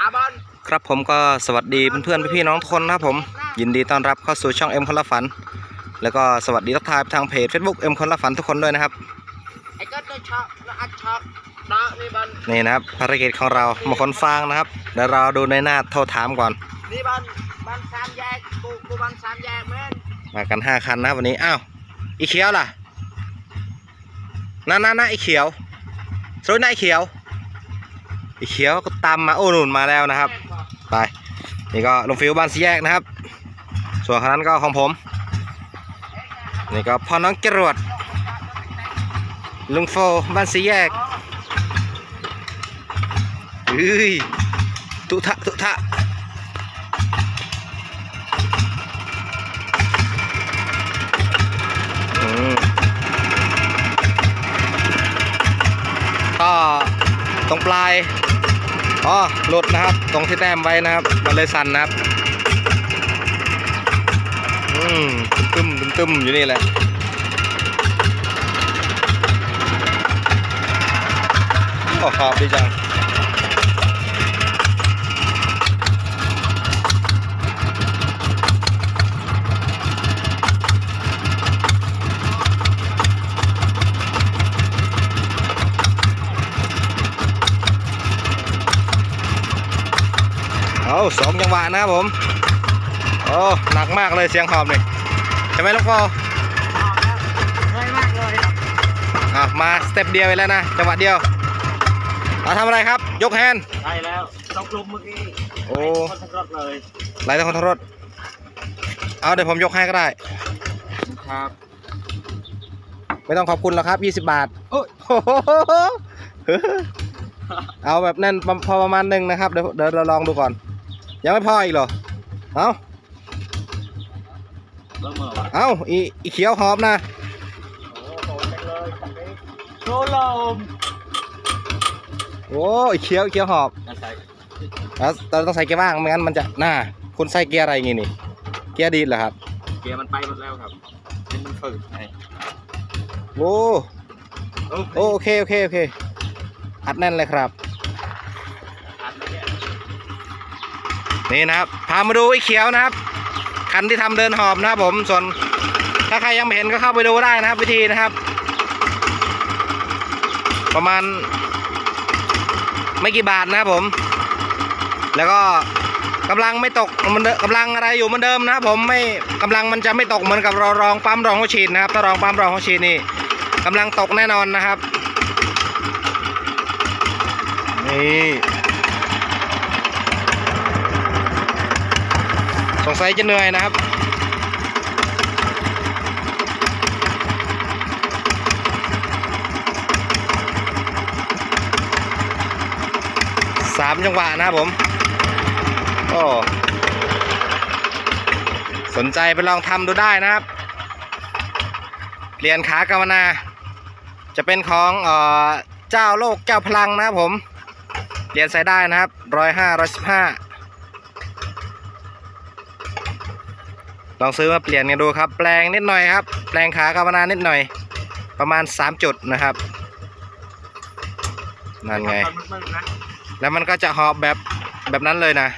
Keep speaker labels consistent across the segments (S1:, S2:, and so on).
S1: อาบอล
S2: ครับผมก็สวัสดีเพื่อนๆพี่ๆน้องทุกคนนะครับผม ยินดีต้อนรับเข้าสู่ช่องเอ็มคนละฝัน แล้วก็สวัสดีทักทายไปทางเพจ Facebook เอ็มคนละฝันทุกคนด้วยนะครับ
S1: ไอ้ก็ตัวช็อกแล้วอัดช็อกนะนี่บอล
S2: นี่นะครับภารกิจของเรามาคนฟางนะครับเดี๋ยวเราดูในหน้าโทรถามก่อน
S1: นี่บอลบอลสามแยกกูกูบอลสามแยกแม่น
S2: มากันห้าคันนะครับวันนี้อ้าวอีเขียวล่ะนั่นนั่นอีเขียวสวยนะอีเขียว อีเขียวก็ตามมาโอ้หนุนมาแล้วนะครับ ไปนี่ก็ลงฟิวบ้านสีแยกนะครับ ส่วนคันนั้นก็ของผมนี่ก็พ่อน้องจรวดลุงโฟบ้านสีแยกเฮ้ยตุทะตุทะอืมก็ตรงปลาย อ๋อหลุดนะครับ ตรงที่แต้มไว้นะครับ มันเลยสั่นนะครับ อืมตึมตึมตึมอยู่นี่แหละโอ้ขอบดีจัง เอาสองจังหวะนะครับผมโอ้หนักมากเลยเสียงหอบนี่ใช่ไหมลูกโฟ
S1: ง่ายมากเลยครับ
S2: อะมาสเต็ปเดียวไปแล้วนะจังหวะเดียวเอาทำอะไรครับ ยกแฮนด์
S1: ใช่แล้วต้องกลุ่มเมื่อกี้
S2: โอ้
S1: คนทั้งรถเลย
S2: ไล่ตะคนทรถเอาเดี๋ยวผมยกให้ก็ได้
S1: ครับ
S2: ไม่ต้องขอบคุณหรอกครับ 20 บาท
S1: โอ้ย
S2: โอ้โหเอาแบบนั่นประพอประมาณหนึ่งนะครับเดี๋ยวเดี๋ยวเราลองดูก่อน ยังไม่พออีกเหรอ เอา
S1: เบิ่งเมื่อวะ
S2: เอาอีอีเขียวหอบนะ
S1: โอ้โหจังเลยจังเลยโซลม
S2: โอ้อีเขียวอีเขียวหอบ
S1: นั่นใช่
S2: แล้วเราต้องใส่เกียร์ว่างไม่งั้นมันจะน่าคุณใส่เกียร์อะไรอย่างงี้นี่ เกียร์ดีดเหรอครับ
S1: เกียร์มันไปหมดแล้วครับเป็นมันฝืดไง
S2: โอ้โอ้โอเคโอเคโอเค อัดแน่นเลยครับ
S1: อัดแล้วเนี่ย
S2: นี่นะครับพามาดูไอ้เขียวนะครับคันที่ทำเดินหอบนะครับผมส่วนถ้าใครยังไม่เห็นก็เข้าไปดูได้นะครับ วิธีนะครับ ประมาณ ไม่กี่บาทนะครับผม แล้วก็กำลังไม่ตกมันเดิกำลังอะไรอยู่เหมือนเดิมนะครับผมไม่กำลังมันจะไม่ตกเหมือนกับเรารองปั๊มรองหัวฉีดนะครับถ้ารองปั๊มรองหัวฉีดนี่กำลังตกแน่นอนนะครับนี่ สงสัยจะเหนื่อยนะครับ สามจังหวะนะครับผมโอ้สนใจไปลองทำดูได้นะครับเปลี่ยนขากรรมนา จะเป็นของเอ่อเจ้าโลกเจ้าพลังนะครับผมเปลี่ยนใส่ได้นะครับร้อยห้าร้อยสิบห้า ลองซื้อมาเปลี่ยนกันดูครับ แปลงนิดหน่อยครับ แปลงขากรรมนานิดหน่อย ประมาณ 3 จุดนะครับ นั่นไง
S1: ตอนมึงๆนะ
S2: แล้วมันก็จะหอบแบบแบบนั้นเลยนะ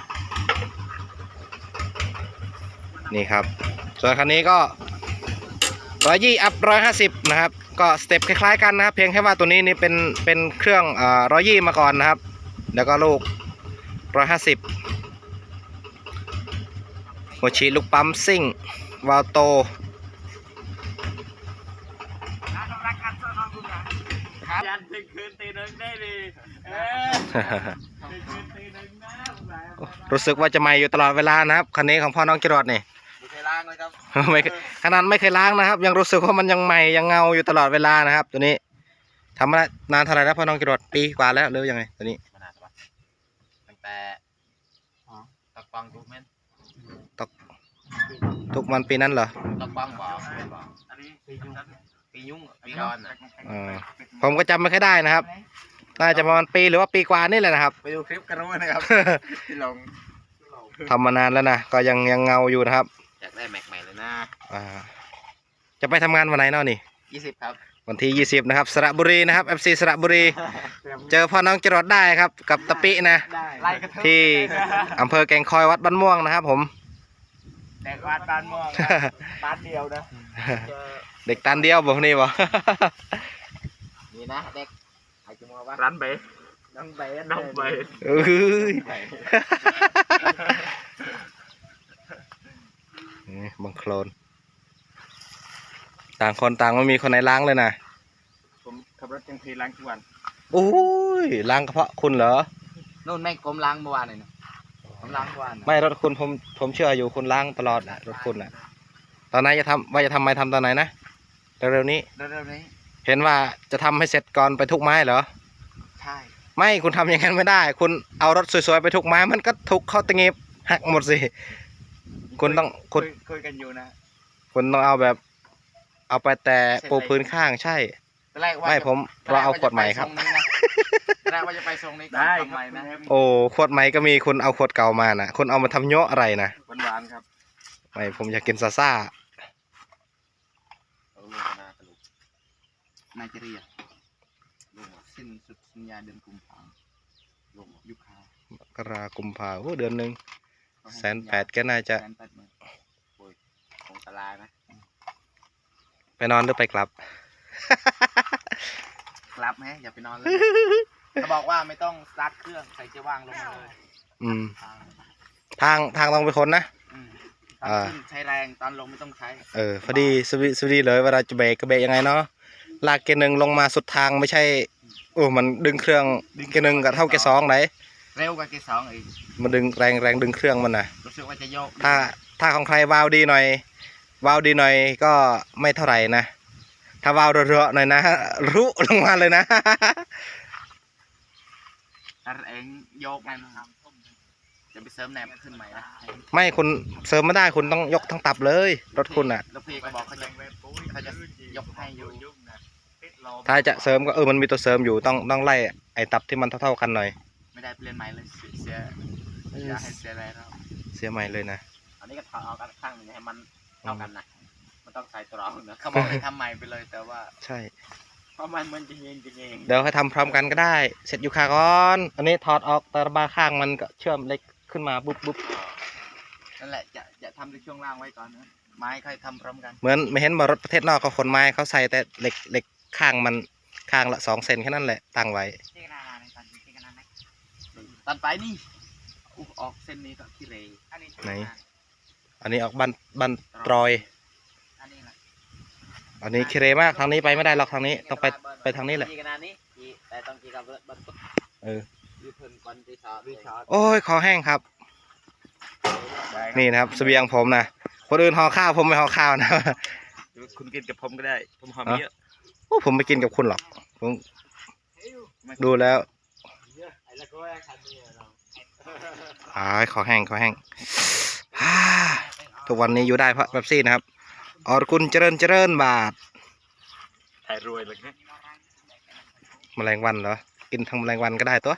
S2: นี่ครับ ส่วนคันนี้ก็ร้อยยี่อัพร้อยห้าสิบนะครับ ก็สเต็ปคล้ายๆกันนะครับ เพียงแค่ว่าตัวนี้นี่เป็นเป็นเครื่องร้อยยี่มาก่อนนะครับ แล้วก็ลูกร้อยห้าสิบ หัวฉีดลูกปั๊มซิ่ง วาลโต
S1: ยันถึงคืนตีหนึ่งได้ดิเออถึงคืนตีหนึ่งนะผมหลาย
S2: รู้สึกว่าจะใหม่อยู่ตลอดเวลานะครับคันนี้ของพ่อน้องจรวดนี่
S1: ไม่เคยล้างเลยครับ
S2: ไม่เคยขนาดไม่เคยล้างนะครับ ยังรู้สึกว่ามันยังใหม่ยังเงาอยู่ตลอดเวลานะครับ ตัวนี้ทำมานานเท่าไหร่แล้วพ่อน้องจรวดปีกว่าแล้วหรือยังไงตัวนี้
S1: ขนาดปะตั้งแต่ตะปังทุกเม็ด
S2: ทุ กวันปีนั้นเหรอ
S1: ตะปังบอกบอกอันนี้ปียุ่งปียุ่งปีนอนอะ
S2: เออผมก็จำไม่ค่อยได้นะครับ น่าจะประมาณปีหรือว่าปีกว่านี่แหละนะครับ
S1: ไปดูคลิปกันรู้นะครับที่ลง
S2: ทำมานานแล้วนะก็ยังยังเงาอยู่นะครับ
S1: อยากได้แม็กใหม่เลยนะ
S2: อ่าจะไปทำงานวันไหนเนาะนี่
S1: ยี่สิบครับ
S2: วันที่ 20 นะครับสระบุรีนะครับ FC สระบุรี เจอพ่อน้องจรวดได้ครับ กับตะปินะ
S1: ได้
S3: ไล่กระเทย
S2: ที่อำเภอแกงคอยวัดบ้านม่วงนะครับผม
S1: แต่วาดบ้านม่วงนะบ้านเดียวนะ
S2: เด็กตันเดียวบอกนี่บ่
S3: นี่นะเด็กไอ้จมัววะ
S1: ร้านเบ๋
S3: น้องเบส
S1: น้องเบ๋
S2: เอ้ยนี่บังโคลน ต่างคนต่างไม่มีคนไหนล้างเลยนะ
S1: ผมขับรถจังทีล้างทุกวัน
S2: โอ้ยล้างกระเพาะคุณเหรอ
S3: นู่นแม่งกลมล้างเมื่อวานเลยนะ ผมล้างเมื่อวานน่ะ
S2: ไม่รถคุณผมผมเชื่ออยู่คุณล้างตลอดอะรถคุณอะตอนไหนจะทำว่าจะทำไมทำตอนไหนนะเร็วๆนี้
S3: เร็วๆนี้
S2: เห็นว่าจะทำให้เสร็จก่อนไปทุกไม้เหรอ
S3: ใช่
S2: ไม่คุณทำอย่างนั้นไม่ได้ คุณเอารถสวยๆไปทุกไม้มันก็ทุกเข้าตะเงีบหักหมดสิ คุณต้องคุณ
S1: ยคุยกันอยู่นะ
S2: คุณต้องเอาแบบ เอาไปแต่ปูพื้นข้างใช่
S3: ตอนแรกว่า
S2: ไม่
S3: จะ
S2: ผม
S3: ตอนแร
S2: เรา
S3: ก
S2: เอา
S3: ว่
S2: ขวดใหม่ครับ
S3: จะไปทงนี้นะ ตอนแรกว่าจะไปทรงนี้ก่อน
S1: ได้
S3: ทำใหม่นะ
S2: โอ้ขวดใหม่ก็มีคุณเอาขวดเก่ามานะคุณเอามาทำเยอะอะไรนะ
S1: หวานหวานๆครับ
S2: ไม่ผมอยากกินซาซ่า
S1: เอาลงมากระดูก
S3: นายจะเรียกสิ้นสุดสัญญาเดือนกุมภาพันธ์ลงยุคคาก
S2: รากุมภาโอ้เดือนหนึ่ง
S3: เขาให้
S2: แสนแปดก็น่าจะ
S3: แสนแปดหมื่นโอ้ยของตลาดนะ
S2: ไปนอนหรือไปกลับ
S3: กลับไหมอย่าไปนอนเลย เขาบอกว่าไม่ต้องสตาร์ทเครื่องใส่เกียร์ว่างลงมาเลย
S2: อืม
S3: ทาง
S2: ทางทางต้องไปคนนะ
S3: อืมตอน
S2: อ่า
S3: ขึ้นใช้แรงตอนลงไม่ต้องใช้
S2: เออพอดีสวีสวีเลยเวลาจะเบรกก็เบรกยังไงเนาะลากเกียร์หนึ่งลงมาสุดทางไม่ใช่โอ้มันดึงเครื่องเกียร์หนึ่งกับเท่าเกียร์สองไหน
S3: เร็วกว่าเกียร์สองอีก
S2: มันดึงแรงแรงดึงเครื่องมันนะ
S3: รู้สึกว่าจะโยก
S2: ถ้าถ้าของใครวาล์วดีหน่อยวาล์วดีหน่อยก็ไม่เท่าไหร่นะ ถ้าวาล์วเรือๆหน่อยนะ รุลงมาเลยนะ
S3: ถ้าเองโยกมันจะไปเสริมแหนบขึ้นใหม่นะ
S2: ไม่คุณเสริมไม่ได้คุณต้องยกทั้งตับเลย รถคุณอะ
S3: แล้วพี่ก็บอกเขาจะเขาจะยกให้อยู่
S2: ถ้าจะเสริมก็เออมันมีตัวเสริมอยู่ต้องต้องไล่ไอ้ตับที่มันเท่าๆกันหน่อย
S3: ไม่ได้เปลี่ยนใหม่เลยเสียเสียอย่าให้เสียแรงแล้ว
S2: เสียใหม่เลยนะ
S3: อันนี้ก็ถอดเอากันข้างหนึงให้มันเท่ากันนะมันต้องใส่ตรองนะเขาบอกให้ทำใหม่ไปเลยแต่ว่า
S2: ใช่
S1: เพราะมันมันจะเย็นจะเย็น
S2: เดี๋ยวให้ทำพร้อมกันก็ได้ เสร็จอยู่คาก่อน อันนี้ถอดออกตะบาข้างมันก็เชื่อมเล็กขึ้นมาปุ๊บปุ๊บ
S3: นั่นแหละจะจะทำในช่วงล่างไว้ก่อนนะไม้ค่อยทำพร้อมกัน
S2: เหมือนไม่เห็นมารถประเทศนอกเขาขนไม้เขาใส่แต่เหล็กเหล็กข้างมันข้างละสองเซนแค่นั้นแหละตั้งไว้
S3: ตัดไปนี่อุ๊ยออกเส้นนี้ก็ขี้เหร่อันนี้
S2: ไหนอันนี้ออกบันบันตรอย
S3: อันนี้แหละ
S2: อันนี้เคเรมากทางนี้ไปไม่ได้หรอกทางนี้ต้องไปไปทางนี้แหละ
S3: กี่ขนาดนี้กี่แต่ต้องกี่กับบนตุ๊ก
S2: เออ
S3: ยืดเพิ่นก่อนรีสอร์ทรีสอร์ท
S2: โอ้ยคอแห้งครับ นี่นะครับเสบียงผมนะคนอื่นห่อข้าวผมไม่ห่อข้าวนะ
S1: คุณกินกับผมก็ได้ ผมหอมเยอะ
S2: โอ้ผมไม่กินกับคุณหรอกผมดูแล้ว
S3: ไอ้ละก็แคันนี้เรา
S2: อ้ายคอแห้งคอแห้งฮ่าทุกวันนี้อยู่ได้เพราะเป๊ปซี่นะครับ อรคุณเจริญเจริญบาท
S1: ถ่ายรวยเลยนะ
S2: แมลงวันเหรอ กินทั้งแมลงวันก็ได้ตัว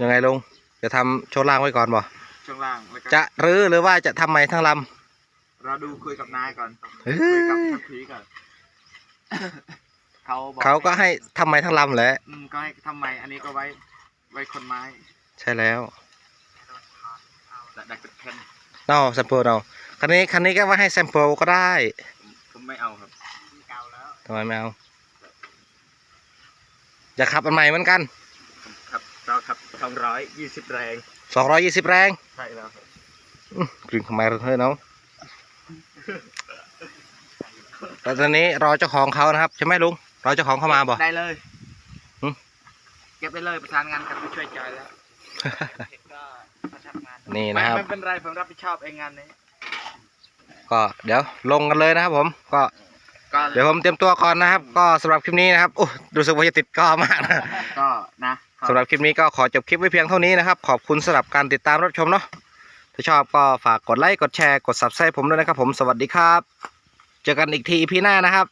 S2: ยังไงลุง จะทำโชว์ล่างไว้ก่อนบ่
S3: ช่วงล่างแล้วก็
S2: จะรื้อหรือว่าจะทำใหม่ทั้งล
S3: เราดูคุยกับนายก่อนำ
S2: เฮ้
S3: คุยกับ
S2: ย
S3: ทัพพีก่อนเขาบอก
S2: เขาก็ให้ทำใหม่ทั้งลำแหละ
S3: อืมก็ให้ทำไมอันนี้ก็ไว้ไว้คนไม้
S2: ใช่แล้ว
S3: แต่ดักเป็นเพน
S2: เนาะแซมเปิลเนาะคันนี้คันนี้ก็ว่าให้แซมเปิลก็ได้
S3: ผมไม่เอาครับเก่าแล้ว
S2: ทำไมไม่เอาอยากขับอันใหม่เหมือนกัน
S1: ครับเราขับสองร้อยยี่สิบแรง
S2: 220แรง
S1: ใช่แล้วครับ
S2: อื้อกรึงทำไมเราเธอเนาะแต่ตอนนี้รอเจ้าของเขานะครับใช่ไหมลุงรอเจ้าของเข้ามาบ่
S3: ได้เลย
S2: หึ
S3: เก็บได้เลยประสานงานกับผู้ช่วยจอยแล้วก็ประสา นงาน
S2: นี่นะครับ
S3: ไม่ไม่เป็นไรผมรับผิดชอบเองงานนี้
S2: ก็เดี๋ยวลงกันเลยนะครับผม ก็
S3: ก็
S2: เดี๋ยวผมเตรียมตัวก่อนนะครับ ก็สำหรับคลิปนี้นะครับโอ้รู้สึกว่าจะติดก้อมากนะ
S3: ก็นะ
S2: สำหรับคลิปนี้ก็ขอจบคลิปไว้เพียงเท่านี้นะครับ ขอบคุณสำหรับการติดตามรับชมเนาะถ้าชอบก็ฝากกดไลค์กดแชร์กด subscribe ผมด้วยนะครับผมสวัสดีครับ เจอกันอีกทีพีหน้านะครับ